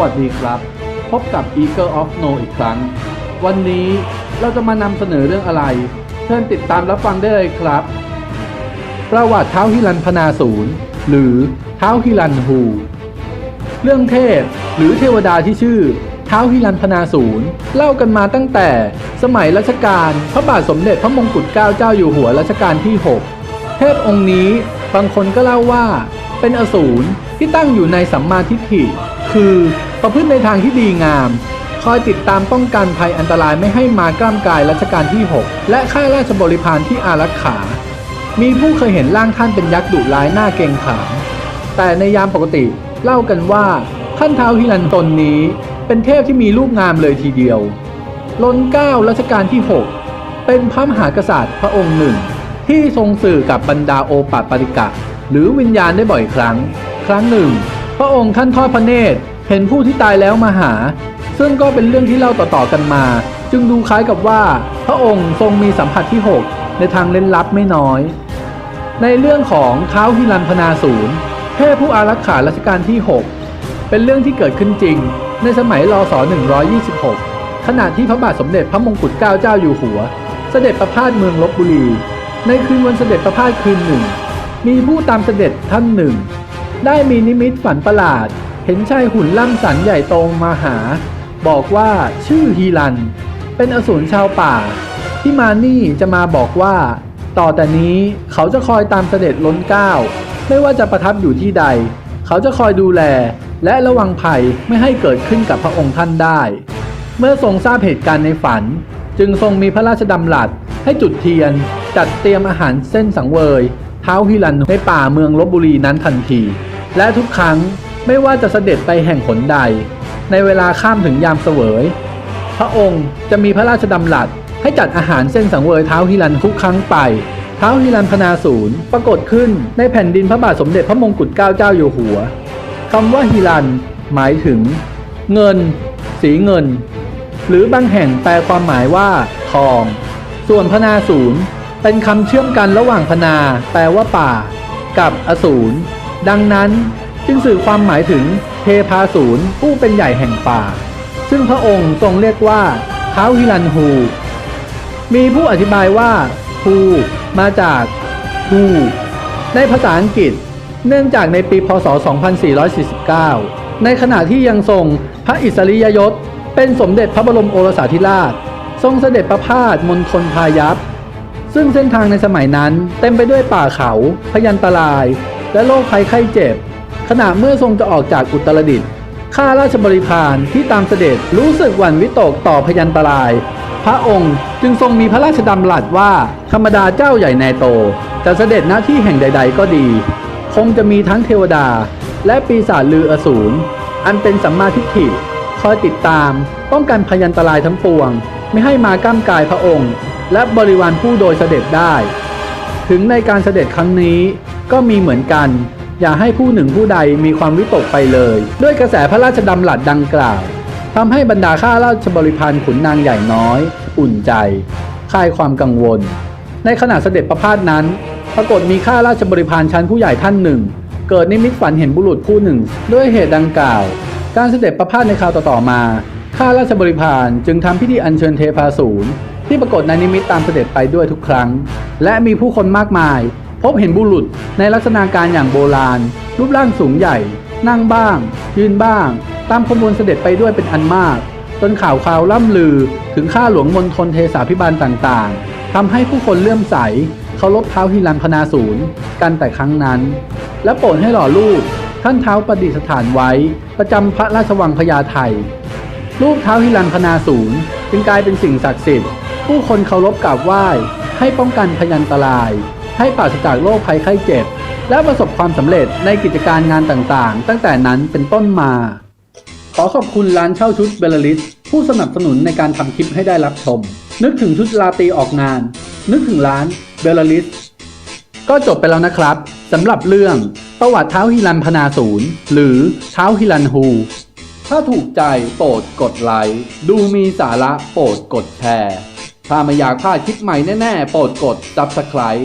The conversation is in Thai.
วัสดีครับ พบกับ Eagle of Snow อีกครั้ง วันนี้เราจะมานำเสนอเรื่องอะไร เชิญติดตามรับฟังได้เลยครับ ประวัติเท้าฮิรันพนาศูนย์หรือเท้าฮิรันฮู เรื่องเทพหรือเทวดาที่ชื่อเท้าฮิรันพนาศูนย์เล่ากันมาตั้งแต่สมัยรัชกาลพระบาทสมเด็จพระมงกุฎเกล้าเจ้าอยู่หัวรัชกาลที่ 6 เทพองค์นี้บางคนก็เล่าว่า เป็นอสูรที่ตั้งอยู่ในสัมมาทิฏฐิ คือ ประพฤติในทางที่ดีงาม คอยติดตามป้องกันภัยอันตรายไม่ให้มากล้ามกายรัชกาลที่ 6 และข้าราชบริพารที่อารักขา มีผู้เคยเห็นร่างท่านเป็นยักษ์ดุร้ายหน้าเกรงขาม แต่ในยามปกติเล่ากันว่าท่านเท้าฮิรันตนนี้ เป็นเทพที่มีรูปงามเลยทีเดียวล้นเก้ารัชกาลที่ 6 เป็นพระมหากษัตริย์พระองค์หนึ่ง ที่ทรงสื่อกับบรรดาโอปปปาริกะ หรือวิญญาณได้บ่อยครั้ง ครั้งหนึ่ง พระองค์ท่านทอดพระเนตร เห็นผู้ที่ตายแล้วมาหา ซึ่งก็เป็นเรื่องที่เล่าต่อๆกันมา จึงดูคล้ายกับว่า พระองค์ทรงมีสัมผัสที่ 6 ในทางเล่นลับไม่น้อย ในเรื่องของเท้าฮิรันพนาศูนย์เทพผู้อารักขารัชกาลที่ 6 เป็นเรื่องที่เกิดขึ้นจริง ในสมัยรศ126 ขณะที่พระบาทสมเด็จพระมงกุฎเกล้าเจ้าอยู่หัว เสด็จประพาสเมืองลบบุรี ในคืนวันเสด็จประพาสคืนหนึ่ง มีผู้ตามเสด็จท่านหนึ่ง ได้มีนิมิตฝันประหลาด เห็นชายหุ่นล่ำสันใหญ่โตมาหา บอกว่าชื่อฮีรัน เป็นอสูรชาวป่า ที่มานี่จะมาบอกว่า ต่อแต่นี้เขาจะคอยตามเสด็จล้นเกล้าไม่ว่าจะประทับอยู่ที่ใด เขาจะคอยดูแล และระวังภัยไม่ให้เกิดขึ้นกับพระองค์ท่านได้ เมื่อทรงทราบเหตุการณ์ในฝัน จึงทรงมีพระราชดำรัสให้จุดเทียน จัดเตรียมอาหารเส้นสังเวย เท้าฮิรันในป่าเมืองลบบุรีนั้นทันที และทุกครั้งไม่ว่าจะเสด็จไปแห่งหนใด ในเวลาข้ามถึงยามเสวย พระองค์จะมีพระราชดำรัสให้จัดอาหารเส้นสังเวยเท้าฮิรันทุกครั้งไปเท้าฮิรันพนาศูนย์ปรากฏขึ้นในแผ่นดินพระบาทสมเด็จพระมงกุฎเกล้าเจ้าอยู่หัวคำว่าฮิรันหมายถึง เงิน สีเงิน หรือบางแห่งแปลความหมายว่า ทอง ส่วนพนาศูนย์เป็นคำเชื่อมกันระหว่างพนา แปลว่าป่า กับอสูร ดังนั้นจึงสื่อความหมายถึงเทพาศูนผู้เป็นใหญ่แห่งป่า ซึ่งพระองค์ทรงเรียกว่าท้าวฮิรันฮู มีผู้อธิบายว่าฮูมาจากฮูในภาษาอังกฤษ เนื่องจากในปีพศ 2449 ในขณะที่ยังทรงพระอิสริยยศ เป็นสมเด็จพระบรมโอรสาธิราช ทรงเสด็จประพาสมณฑลพายัพซึ่งเส้นทางในสมัยนั้นเต็มไปด้วยป่าเขา พยันตราย และโรคภัยไข้เจ็บ ขณะเมื่อทรงจะออกจากอุตรดิตถ์ข้าราชบริพารที่ตามเสด็จรู้สึกหวั่นวิตกต่อพยันตราย พระองค์จึงทรงมีพระราชดำรัสว่าธรรมดาเจ้าใหญ่ในโตจะเสด็จหน้าที่แห่งใด ๆ ก็ดี คงจะมีทั้งเทวดา และปีศาจลืออสูรอันเป็นสัมมาทิฏฐิคอยติดตามป้องกันพยันตรายทั้งปวง ไม่ให้มาก้ามกายพระองค์ และบริวารผู้โดยเสด็จได้ ถึงในการเสด็จครั้งนี้ ก็มีเหมือนกัน อย่าให้ผู้หนึ่งผู้ใดมีความวิตกไปเลย ด้วยกระแสพระราชดำรัสดังกล่าวทำให้บรรดาข้าราชบริพารขุนนางใหญ่น้อย อุ่นใจคลายความกังวล ในขณะเสด็จประพาสนั้น ปรากฏมีข้าราชบริพารชั้นผู้ใหญ่ท่านหนึ่ง เกิดนิมิตฝันเห็นบุรุษผู้หนึ่ง ด้วยเหตุดังกล่าว การเสด็จประพาสในคราวต่อๆมาข้าราชบริพารจึงทำพิธีอัญเชิญเทพาสูรที่ปรากฏในนิมิตตามเสด็จไปด้วยทุกครั้ง และมีผู้คนมากมาย พบเห็นบุรุษในลักษณะการอย่างโบราณ รูปร่างสูงใหญ่ นั่งบ้าง ยืนบ้าง ตามขบวนเสด็จไปด้วยเป็นอันมากจนข่าวคราวล่ำลือถึงข้าหลวงมณฑลเทสาพิบาลต่างๆทำให้ผู้คนเลื่อมใสเคารพเท้าฮิรันพนาศูนย์กันแต่ครั้งนั้น และโปรดให้หล่อรูปท่านเท้าประดิษฐานไว้ ประจำพระราชวังพญาไทรูปเท้าฮิรันพนาศูนย์จึงกลายเป็นสิ่งศักดิ์สิทธิ์ ผู้คนเคารพกราบไหว้ให้ป้องกันพยันตราย ให้ปราศจากโรคภัยไข้เจ็บ และประสบความสำเร็จในกิจการงานต่างๆ ตั้งแต่นั้นเป็นต้นมา ขอขอบคุณร้านเช่าชุดเบลลิสผู้สนับสนุนในการทำคลิปให้ได้รับชม นึกถึงชุดลาตีออกงาน นึกถึงร้านเบลลิสก็จบไปแล้วนะครับสำหรับเรื่องประวัติเท้าฮิรันพนาศูนย์หรือเท้าฮิรันฮู ถ้าถูกใจโปรดกดไลค์ดูมีสาระโปรดกดแชร์ ถ้าไม่อยากพลาดคลิปใหม่แน่ ๆ โปรดกด Subscribe